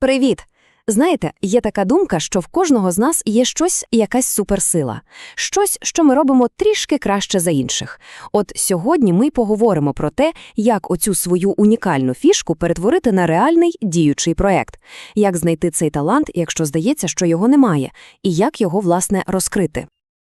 Привіт! Знаєте, є така думка, що в кожного з нас є щось, якась суперсила, щось, що ми робимо трішки краще за інших. От сьогодні ми поговоримо про те, як оцю свою унікальну фішку перетворити на реальний діючий проект, як знайти цей талант, якщо здається, що його немає, і як його, власне, розкрити.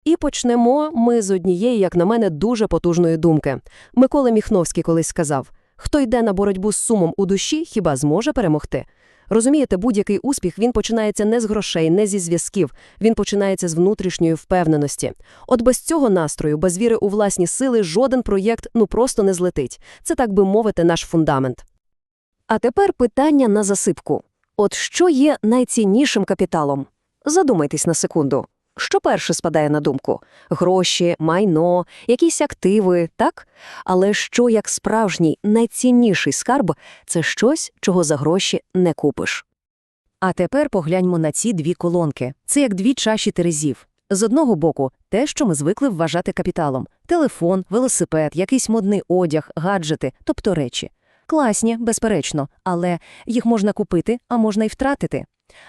І почнемо ми з однієї, як на мене, дуже потужної думки. Микола Міхновський колись сказав: хто йде на боротьбу з сумом у душі, хіба зможе перемогти? Розумієте, будь-який успіх він починається не з грошей, не зі зв'язків, він починається з внутрішньої впевненості. От без цього настрою, без віри у власні сили, жоден проєкт ну просто не злетить. Це, так би мовити, наш фундамент. А тепер питання на засипку. От що є найціннішим капіталом? Задумайтесь на секунду. Що перше спадає на думку? Гроші, майно, якісь активи, так? Але що як справжній найцінніший скарб – це щось, чого за гроші не купиш. А тепер погляньмо на ці дві колонки. Це як дві чаші терезів. З одного боку, те, що ми звикли вважати капіталом – телефон, велосипед, якийсь модний одяг, гаджети, тобто речі. Класні, безперечно, але їх можна купити, а можна й втратити.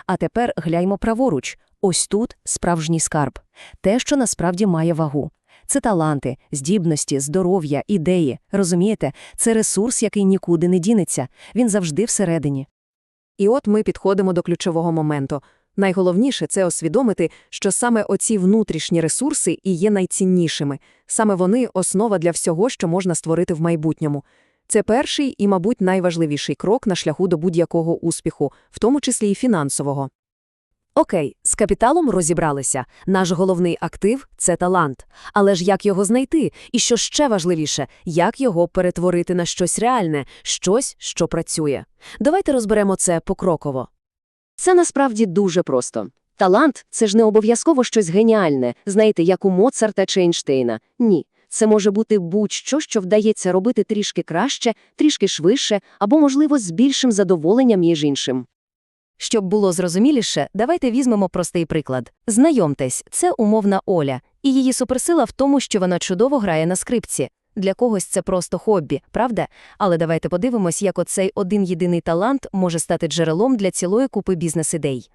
А тепер гляньмо праворуч. Ось тут справжній скарб. Те, що насправді має вагу. Це таланти, здібності, здоров'я, ідеї. Розумієте? Це ресурс, який нікуди не дінеться. Він завжди всередині. І от ми підходимо до ключового моменту. Найголовніше – це усвідомити, що саме оці внутрішні ресурси і є найціннішими. Саме вони – основа для всього, що можна створити в майбутньому. Це перший і, мабуть, найважливіший крок на шляху до будь-якого успіху, в тому числі і фінансового. Окей, капіталом розібралися. Наш головний актив – це талант. Але ж як його знайти? І що ще важливіше, як його перетворити на щось реальне, щось, що працює? Давайте розберемо це покроково. Це насправді дуже просто. Талант – це ж не обов'язково щось геніальне, знаєте, як у Моцарта чи Ейнштейна. Ні. Це може бути будь-що, що вдається робити трішки краще, трішки швидше або, можливо, з більшим задоволенням, між іншим. Щоб було зрозуміліше, давайте візьмемо простий приклад. Знайомтесь, це умовна Оля, і її суперсила в тому, що вона чудово грає на скрипці. Для когось це просто хобі, правда? Але давайте подивимось, як оцей один єдиний талант може стати джерелом для цілої купи бізнес-ідей.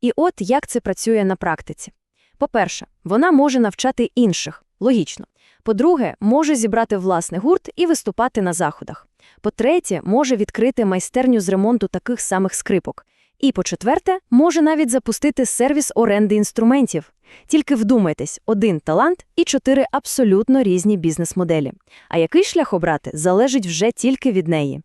І от як це працює на практиці. По-перше, вона може навчати інших. Логічно. По-друге, може зібрати власний гурт і виступати на заходах. По-третє, може відкрити майстерню з ремонту таких самих скрипок. І, по-четверте, може навіть запустити сервіс оренди інструментів. Тільки вдумайтесь, один талант і чотири абсолютно різні бізнес-моделі. А який шлях обрати, залежить вже тільки від неї.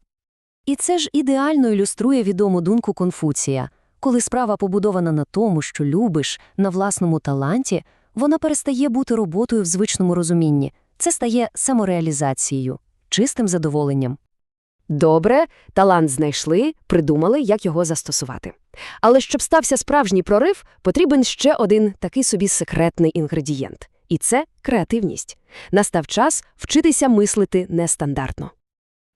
І це ж ідеально ілюструє відому думку Конфуція. Коли справа побудована на тому, що любиш, на власному таланті, вона перестає бути роботою в звичному розумінні. Це стає самореалізацією, чистим задоволенням. Добре, талант знайшли, придумали, як його застосувати. Але щоб стався справжній прорив, потрібен ще один такий собі секретний інгредієнт. І це креативність. Настав час вчитися мислити нестандартно.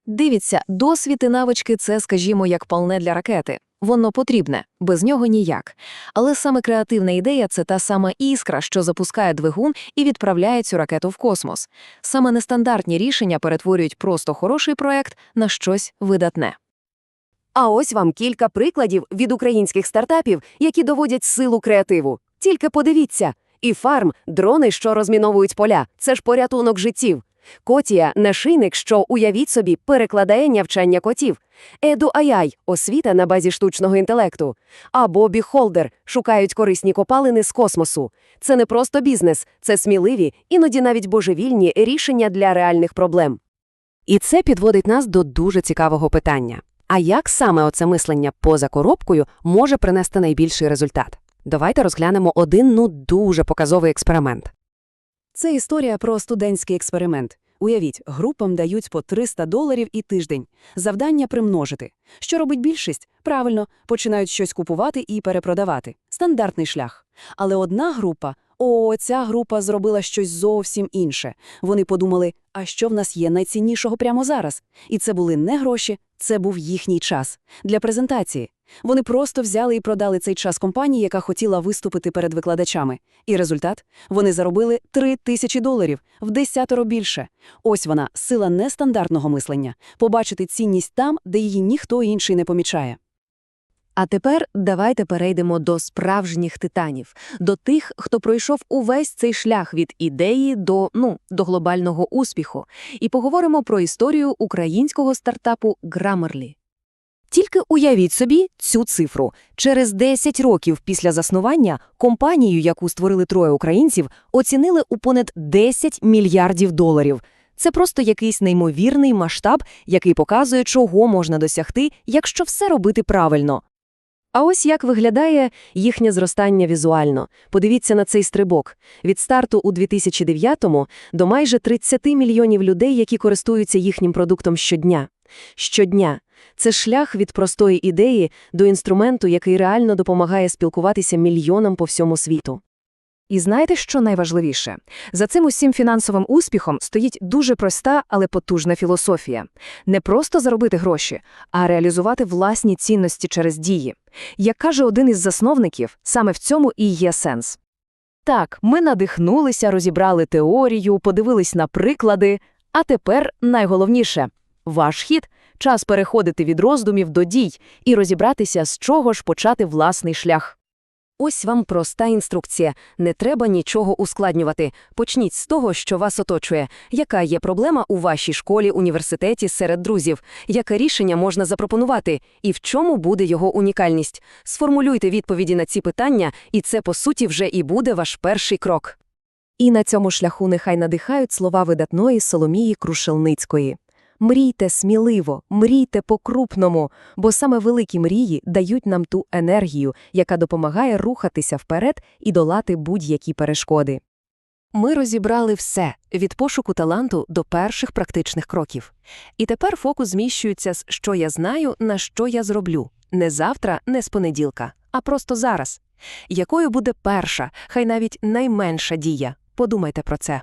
Дивіться, досвід і навички – це, скажімо, як палне для ракети. Воно потрібне, без нього ніяк. Але саме креативна ідея – це та сама іскра, що запускає двигун і відправляє цю ракету в космос. Саме нестандартні рішення перетворюють просто хороший проект на щось видатне. А ось вам кілька прикладів від українських стартапів, які доводять силу креативу. Тільки подивіться. І фарм – дрони, що розміновують поля. Це ж порятунок життів. Котія – нашийник, що, уявіть собі, перекладає навчання котів. Еду Аяй – освіта на базі штучного інтелекту. А Бобі Холдер – шукають корисні копалини з космосу. Це не просто бізнес, це сміливі, іноді навіть божевільні рішення для реальних проблем. І це підводить нас до дуже цікавого питання. А як саме оце мислення поза коробкою може принести найбільший результат? Давайте розглянемо один, ну, дуже показовий експеримент. Це історія про студентський експеримент. Уявіть, групам дають по 300 доларів і тиждень. Завдання примножити. Що робить більшість? Правильно, починають щось купувати і перепродавати. Стандартний шлях. Але одна група, о, ця група зробила щось зовсім інше. Вони подумали, а що в нас є найціннішого прямо зараз? І це були не гроші, це був їхній час. Для презентації. Вони просто взяли і продали цей час компанії, яка хотіла виступити перед викладачами. І результат? Вони заробили 3 тисячі доларів, в десятеро більше. Ось вона, сила нестандартного мислення – побачити цінність там, де її ніхто інший не помічає. А тепер давайте перейдемо до справжніх титанів, до тих, хто пройшов увесь цей шлях від ідеї до, ну, до глобального успіху, і поговоримо про історію українського стартапу Grammarly. Тільки уявіть собі цю цифру. Через 10 років після заснування компанію, яку створили троє українців, оцінили у понад 10 мільярдів доларів. Це просто якийсь неймовірний масштаб, який показує, чого можна досягти, якщо все робити правильно. А ось як виглядає їхнє зростання візуально. Подивіться на цей стрибок. Від старту у 2009-му до майже 30 мільйонів людей, які користуються їхнім продуктом щодня. Щодня. Це шлях від простої ідеї до інструменту, який реально допомагає спілкуватися мільйонам по всьому світу. І знаєте, що найважливіше? За цим усім фінансовим успіхом стоїть дуже проста, але потужна філософія. Не просто заробити гроші, а реалізувати власні цінності через дії. Як каже один із засновників, саме в цьому і є сенс. Так, ми надихнулися, розібрали теорію, подивились на приклади, а тепер найголовніше – ваш хід – час переходити від роздумів до дій і розібратися, з чого ж почати власний шлях. Ось вам проста інструкція. Не треба нічого ускладнювати. Почніть з того, що вас оточує. Яка є проблема у вашій школі, університеті, серед друзів? Яке рішення можна запропонувати? І в чому буде його унікальність? Сформулюйте відповіді на ці питання, і це, по суті, вже і буде ваш перший крок. І на цьому шляху нехай надихають слова видатної Соломії Крушелницької. Мрійте сміливо, мрійте по-крупному, бо саме великі мрії дають нам ту енергію, яка допомагає рухатися вперед і долати будь-які перешкоди. Ми розібрали все – від пошуку таланту до перших практичних кроків. І тепер фокус зміщується з «що я знаю» на «що я зроблю». Не завтра, не з понеділка, а просто зараз. Якою буде перша, хай навіть найменша дія? Подумайте про це.